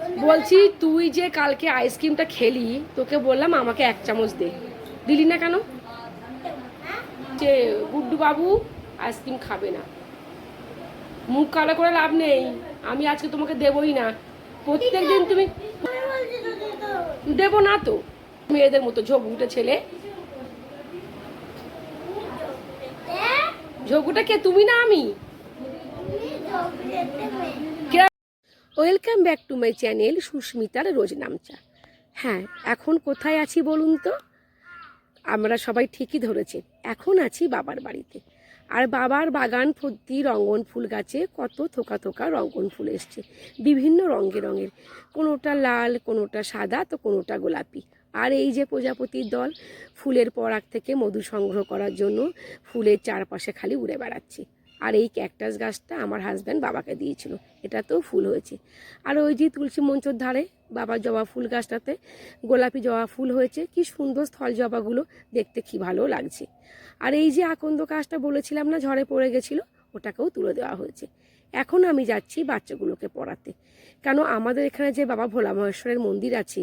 বলছি তুই যে কালকে আইসক্রিমটা খেলি তোকে বললাম আমাকে এক চামচ দে। দিলি না কেন? যে গুড্ডু বাবু আইসক্রিম খাবে না। মুখ কালো করে লাভ নেই। আমি আজকে তোমাকে দেবই না। প্রত্যেক দিন তুমি দেবো না তো। মেয়েদের মতো ঝোঁকুটে ছেলে। ঝোঁকুটা কে? তুমি না আমি। Welcome back to my channel সুস্মিতার রোজ নামচা। হ্যাঁ এখন কোথায় আছি বলুন তো? আমরা সবাই ঠিকই ধরেছে, এখন আছি বাবার বাড়িতে। আর বাবার বাগান ভর্তি রঙ্গন ফুল গাছে কত থোকা থোকা রঙ্গন ফুল এসছে, বিভিন্ন রঙে রঙের। কোনোটা লাল, কোনোটা সাদা, তো কোনোটা গোলাপি। আর এই যে প্রজাপতির দল, ফুলের পরাগ থেকে মধু সংগ্রহ করার জন্য ফুলের চারপাশে খালি উড়ে বেড়াচ্ছে। আর এই ক্যাকটাস গাছটা আমার হাজব্যান্ড বাবাকে দিয়েছিল। এটাতেও ফুল হয়েছে। আর ওই যে তুলসী মঞ্চর ধারে বাবার জবা ফুল গাছটাতে গোলাপি জবা ফুল হয়েছে। কি সুন্দর স্থল জবাগুলো, দেখতে কি ভালো লাগছে। আর এই যে আকন্দ গাছটা বলেছিলাম না, ঝড়ে পড়ে গেছিল, ওটাকেও তুলে দেওয়া হয়েছে। এখন আমি যাচ্ছি বাচ্চাগুলোকে পড়াতে। কেন আমাদের এখানে যে বাবা ভোলা মহেশ্বরের মন্দির আছে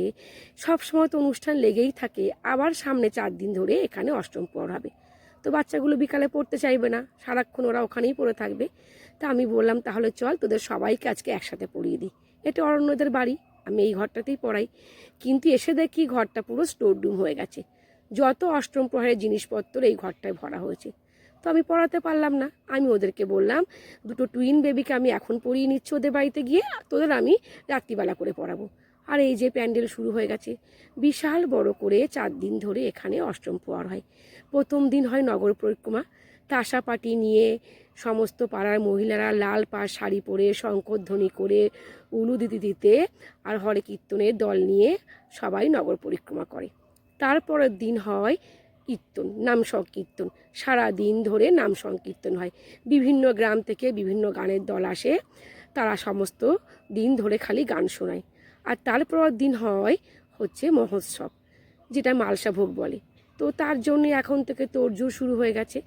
সব সময় তো অনুষ্ঠান লেগেই থাকে। আবার সামনে চার দিন ধরে এখানে অষ্টম পড় হবে। তো বাচ্চাগুলো বিকালে পড়তে চাইবে না। সারাক্ষণ ওরা ওখানেই পড়ে থাকবে। তা আমি বললাম, তাহলে চল, তোদের সবাইকে আজকে একসাথে পড়িয়ে দিই। এটা অরণ্যদের বাড়ি, আমি এই ঘরটাতেই পড়াই। কিন্তু এসে দেখি ঘরটা পুরো স্টোর রুম হয়ে গেছে। যত অষ্টম প্রহারের জিনিসপত্র এই ঘরটায় ভরা হয়েছে। তো আমি পড়াতে পারলাম না। আমি ওদেরকে বললাম, দুটো টুইন বেবিকে আমি এখন পড়িয়ে নিচ্ছি ওদের বাড়িতে গিয়ে, তোদের আমি রাত্রিবেলা করে পড়াবো। আর এই যে প্যান্ডেল শুরু হয়ে গেছে, বিশাল বড় করে চার দিন ধরে এখানে অষ্টম প্রহর হয়। প্রথম দিন হয় নগর পরিক্রমা। তাসা পাটি নিয়ে সমস্ত পাড়ার মহিলারা লাল পাড় শাড়ি পরে শঙ্করধ্বনি করে উলু দিতে দিতে আর হরে কীর্তনের দল নিয়ে সবাই নগর পরিক্রমা করে। তারপরের দিন হয় কীর্তন, নাম সংকীর্তন। সারা দিন ধরে নাম সংকীর্তন হয়। বিভিন্ন গ্রাম থেকে বিভিন্ন গানের দল আসে। তারা সমস্ত দিন ধরে খালি গান শোনায়। আর তারপর দিন হয় হচ্ছে মহোৎসব যেটা মালসা ভোগ বলে। তো তার জন্য এখন থেকে তোড়জোড় শুরু হয়ে গেছে।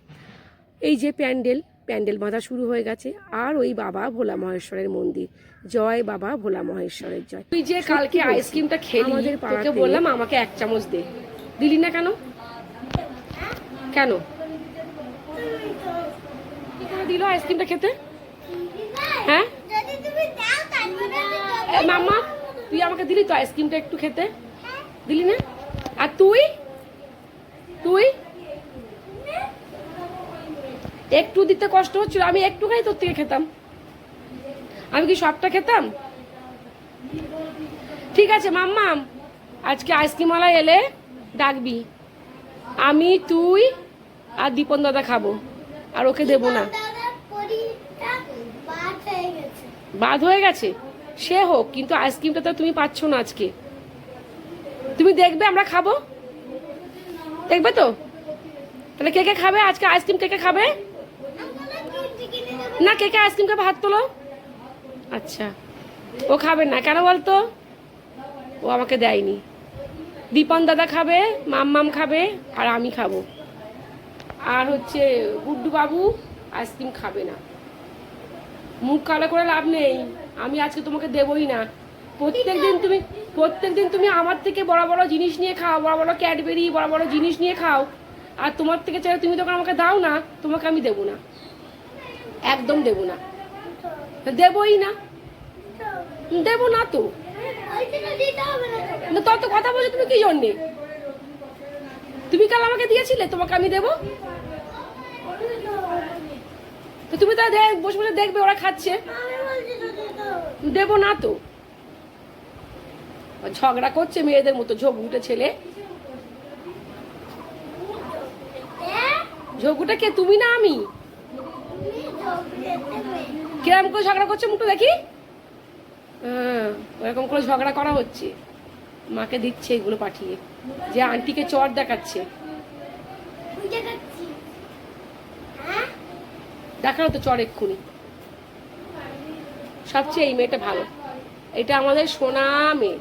এই যে প্যান্ডেল প্যান্ডেল বাঁধা শুরু হয়ে গেছে। আর ওই বাবা ভোলা মহেশ্বরের মন্দির। জয় বাবা ভোলা মহেশ্বরের জয়। তুই যে কালকে আইসক্রিমটা খেলি আমাদের তোকে বললাম আমাকে এক চামচ দে। দিলি না কেন? কেন? কি দিল আইসক্রিমটা খেতে? হ্যাঁ? এ, মাম্মা তুই আমাকে দিলি তো আইসক্রিমটা একটু খেতে? দিলি না? আর তুই? তুই? একটু দিতে কষ্ট হচ্ছিল আমি একটুখানি তোর থেকে খেতাম। আমি কি সবটা খেতাম? ঠিক আছে মাম্মাম আজকে আইসক্রিমওয়ালা এলে ডাকবি। আমি তুই আর দীপন দাদা খাব। আর ওকে দেবো না। বাদ হয়ে গেছে? সে হোক, কিন্তু আইসক্রিমটা তো তুমি পাচ্ছ না আজকে। তুমি দেখবে আমরা খাব? দেখবে তো? তাহলে কে কে খাবে? আজকে আইসক্রিম কে কে খাবে? না, কে কে আইসক্রিম খাবে? হাত তোলো। আচ্ছা। ও খাবে না। কেন বলতো? ও আমাকে দেয়নি। দীপন দাদা খাবে, মাম্মাম খাবে, আর আমি খাব। আর হচ্ছে গুড্ডু বাবু আইসক্রিম খাবে না। মুখ কালো করে লাভ নেই। আমি আজকে তোমাকে দেবই না। প্রত্যেক দিন তুমি প্রত্যেক দিন তুমি আমার থেকে বড় বড় জিনিস নিয়ে খাও, বড় বড় ক্যাডবেরি, বড় বড় জিনিস নিয়ে খাও। আর তোমার থেকে চাই তুমি তখন আমাকে দাও না, তোমাকে আমি দেবো না। একদম দেবো না। দেবই না। দেবো না তো। তত কথা বলছো তুমি কি জন্যে? তুমি কাল আমাকে দিয়েছিলে, তোমাকে আমি দেবো? তো তুমি তা বসে বসে দেখবে, ওরা খাচ্ছে। দেবো না তো। ঝগড়া করছে মেয়েদের মতো ঝোঁক উঠে ছেলে। ঝোঁকুটা কে তুমি না আমি? কিরম করে ঝগড়া করছে মুখটা দেখি? হ্যাঁ ওরকম করে ঝগড়া করা হচ্ছে। মাকে দিচ্ছে এগুলো পাঠিয়ে। যে আন্টিকে চর দেখাচ্ছে। দেখানো তো চর এক্ষুনি। সবচেয়ে এই মেয়েটা ভালো। এটা আমাদের সোনা মেয়ে।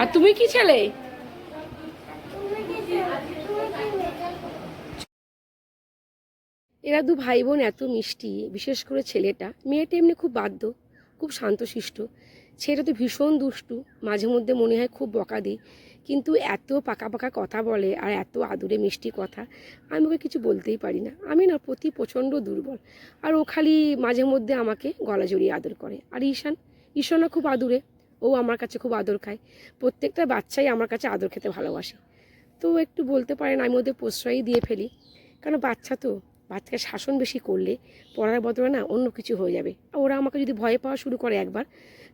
আর তুমি কি ছেলে? এরা দু ভাই বোন এত মিষ্টি, বিশেষ করে ছেলেটা। মেয়েটা এমনি খুব বাধ্য, খুব শান্তশিষ্ট। ছেলেটা তো ভীষণ দুষ্টু মাঝে মধ্যে মনে হয় খুব বকা দিই কিন্তু এত পাকা পাকা কথা বলে আর এত আদুরে মিষ্টি কথা, আমি ওকে কিছু বলতেই পারি না। আমি না প্রতি প্রচণ্ড দুর্বল। আর ও খালি মাঝে মধ্যে আমাকে গলা জড়িয়ে আদর করে। আর ঈশান, ঈশানও খুব আদুরে। ও আমার কাছে খুব আদর খায়। প্রত্যেকটা বাচ্চাই আমার কাছে আদর খেতে ভালোবাসে। তো একটু বলতে পারেন আমি ওদের প্রশ্রয়ই দিয়ে ফেলি। কারণ বাচ্চা তো বাচ্চাকে শাসন বেশি করলে পড়ার বদলে না অন্য কিছু হয়ে যাবে। ওরা আমাকে যদি ভয় পাওয়া শুরু করে একবার,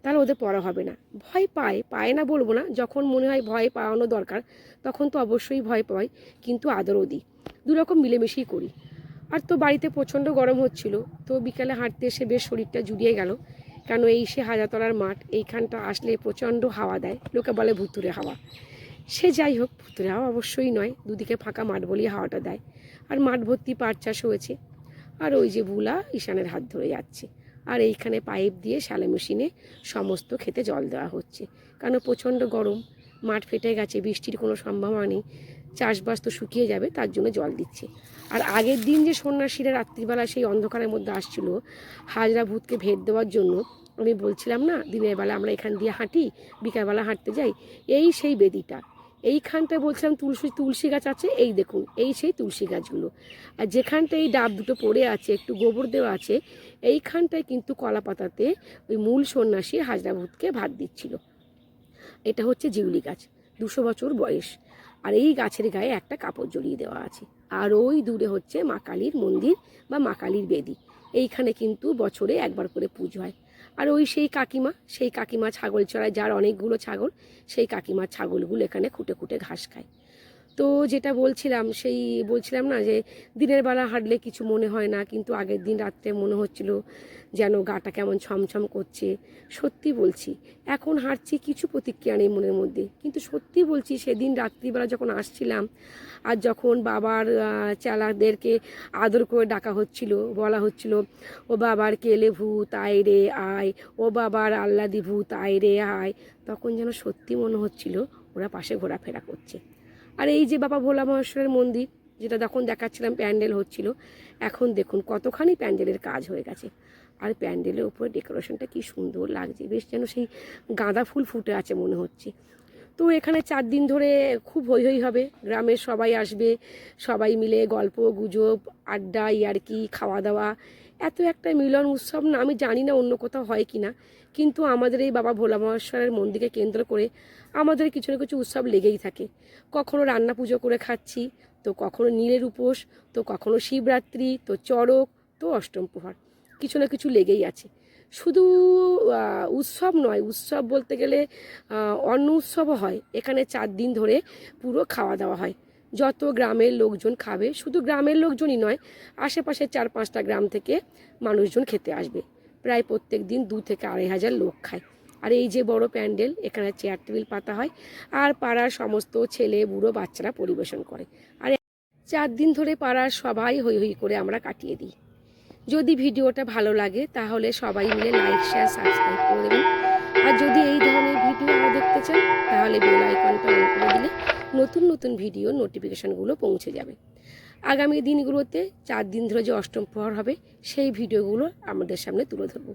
তাহলে ওদের পড়া হবে না। ভয় পায় পায় না বলব না, যখন মনে হয় ভয় পাওয়ানো দরকার, তখন তো অবশ্যই ভয় পাই, কিন্তু আদরও দিই। দুরকম মিলেমিশেই করি। আর তো বাড়িতে প্রচণ্ড গরম হচ্ছিল, তো বিকালে হাঁটতে এসে বেশ শরীরটা জুড়িয়ে গেল। কেন এই সে হাজারতলার মাঠ, এইখানটা আসলে প্রচণ্ড হাওয়া দেয়, লোকে বলে ভুতুরে হাওয়া। সে যাই হোক, ভুতুরে হাওয়া অবশ্যই নয়, দুদিকে ফাঁকা মাঠ বলেই হাওয়াটা দেয়। আর মাঠ ভর্তি পাট চাষ হয়েছে। আর ওই যে বুলা ঈশানের হাত ধরে যাচ্ছে। আর এইখানে পাইপ দিয়ে শ্যালো মেশিনে সমস্ত খেতে জল দেওয়া হচ্ছে। কারণ প্রচণ্ড গরম, মাঠ ফেটে গেছে, বৃষ্টির কোনো সম্ভাবনা নেই। চাষবাস তো শুকিয়ে যাবে, তার জন্য জল দিচ্ছে। আর আগের দিন যে সন্ন্যাসীরা রাত্রিবেলা সেই অন্ধকারের মধ্যে আসছিল, হাজরা ভূতকে ভেট দেওয়ার জন্য, আমি বলছিলাম না, দিনের বেলা আমরা এখান দিয়ে হাঁটি, বিকালবেলা হাঁটতে যাই, এই সেই বেদিটা। এইখানটায় বলছিলাম তুলসী তুলসী গাছ আছে, এই দেখুন, এই সেই তুলসী গাছগুলো। আর যেখানটা এই ডাব দুটো পড়ে আছে, একটু গোবর দেওয়া আছে, এইখানটায় কিন্তু কলা পাতাতে ওই মূল সন্ন্যাসী হাজরা ভূতকে ভাত দিচ্ছিল। এটা হচ্ছে জিউলি গাছ, দুশো বছর বয়স। আর এই গাছের গায়ে একটা কাপড় জড়িয়ে দেওয়া আছে। আর ওই দূরে হচ্ছে মা কালীর মন্দির বা মা কালীর বেদি। এইখানে কিন্তু বছরে একবার করে পুজো হয়। আর ওই সেই কাকিমা সেই কাকিমা ছাগল চড়ায়, যার অনেকগুলো ছাগল, সেই কাকিমার ছাগলগুলো এখানে খুঁটে খুঁটে ঘাস খায়। তো যেটা বলছিলাম, সেই বলছিলাম না যে দিনের বেলা হাঁটলে কিছু মনে হয় না, কিন্তু আগের দিন রাত্রে মনে হচ্ছিল যেন গাটা কেমন ছমছম করছে। সত্যি বলছি, এখন হাঁটছি কিছু প্রতিক্রিয়া নেই মনের মধ্যে। কিন্তু সত্যি বলছি, সেদিন রাত্রিবেলা যখন আসছিলাম আর যখন বাবার চেলাদেরকে আদর করে ডাকা হচ্ছিল, বলা হচ্ছিল, ও বাবার কেলে ভূত, আয় রে আয়, ও বাবার আল্লাদি ভূত, আয় রে আয়, তখন যেন সত্যি মনে হচ্ছিল ওরা পাশে ঘোরাফেরা করছে। আর এই যে বাবা ভোলা মহেশ্বরের মন্দির, যেটা তখন দেখাচ্ছিলাম, প্যান্ডেল হচ্ছিল, এখন দেখুন কতখানি প্যান্ডেলের কাজ হয়ে গেছে। আর প্যান্ডেলের উপরে ডেকোরেশনটা কি সুন্দর লাগছে, বেশ যেন সেই গাঁদা ফুল ফুটে আছে মনে হচ্ছে। তো এখানে চার দিন ধরে খুব হই হই হবে, গ্রামের সবাই আসবে, সবাই মিলে গল্প, গুজব, আড্ডা, ইয়ার্কি, খাওয়া দাওয়া এত একটা মিলন উৎসব না, আমি জানি না অন্য কোথাও হয় কি না, কিন্তু আমাদের এই বাবা ভোলা মহেশ্বরের মন্দিরকে কেন্দ্র করে আমাদের কিছু না কিছু উৎসব লেগেই থাকে। কখনো রান্না পুজো করে খাচ্ছি, তো কখনো নীলের উপোস, তো কখনো শিবরাত্রি, তো চড়ক, তো অষ্টম প্রহর। কিছু না কিছু লেগেই আছে। শুধু উৎসব নয়, উৎসব বলতে গেলে অন্ন উৎসবও হয়। এখানে চার দিন ধরে পুরো খাওয়া দাওয়া হয়। যত গ্রামের লোকজন খাবে, শুধু গ্রামের লোকজনই নয় আশেপাশে চার পাঁচটা গ্রাম থেকে মানুষজন খেতে আসবে। প্রায় প্রত্যেক দিন দু থেকে আড়াই হাজার লোক খায়। আর এই যে বড় প্যান্ডেল, এখানে চেয়ার টেবিল পাতা হয় আর পাড়ার সমস্ত ছেলে, বুড়ো, বাচ্চারা পরিবেশন করে। আর চার দিন ধরে পাড়ার সবাই হই হই করে আমরা কাটিয়ে দিই। যদি ভিডিওটা ভালো লাগে, তাহলে সবাই মিলে লাইক শেয়ার সাবস্ক্রাইব করে দেবেন। আর যদি এই ধরনের ভিডিও দেখতে চান তাহলে বেল আইকনটা অন করে দিলে নতুন নতুন ভিডিও নোটিফিকেশানগুলো পৌঁছে যাবে। আগামী দিনগুলোতে চার দিন ধরে যে অষ্টম প্রহর হবে, সেই ভিডিওগুলো আমাদের সামনে তুলে ধরবো।